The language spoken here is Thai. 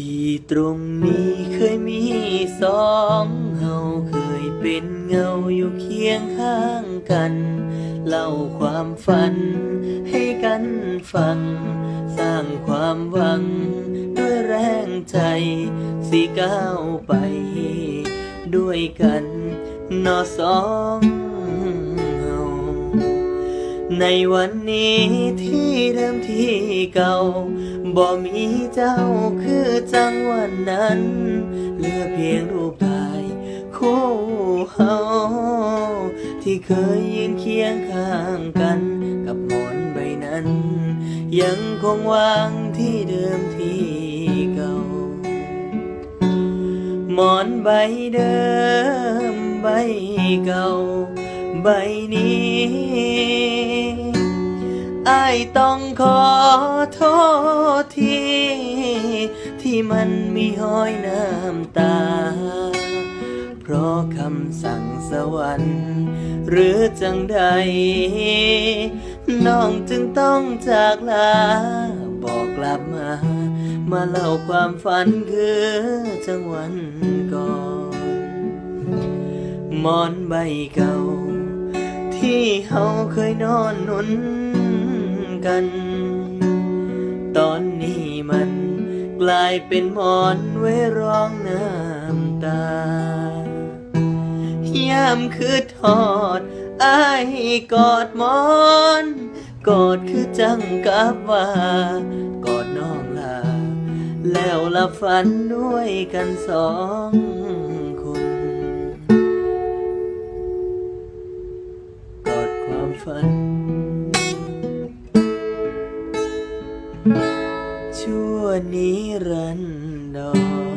ที่ตรงนี้เคยมีสองเฮาเคยเป็นเงาอยู่เคียงข้างกัน เล่าความฝันให้กันฟัง สร้างความหวังด้วยแรงใจสิก้าวไป ด้วยกันนอสอง ในวันนี้ที่เดิมที่เก่า บ่มีเจ้าคือจังวันนั้น เหลือเพียงรูปถ่ายคู่เฮาที่เคยยืนเคียงข้างกันกับหมอนใบนั้น ยังคงวางที่เดิมที่ หมอนใบเดิมใบเก่า ใบนี้อายต้องขอโทษที ที่มันมีห้อยน้ำตา เพราะคำสั่งสวรรค์ หรือจังใด น้องจึงต้องจากลา บอกกลับมา มาเล่าความฝันคือจังวันก่อนหมอนใบเก่า ที่เฮาเคยนอนนุนกัน ตอนนี้มันกลายเป็นหมอนไว้ร้องน้ำตายามคือทอดอายกอดหมอน กอดคือจังกับว่า กอดน้องลา แล้วลับฝันด้วยกันสองคน กอดความฝัน ชั่วนิรันดร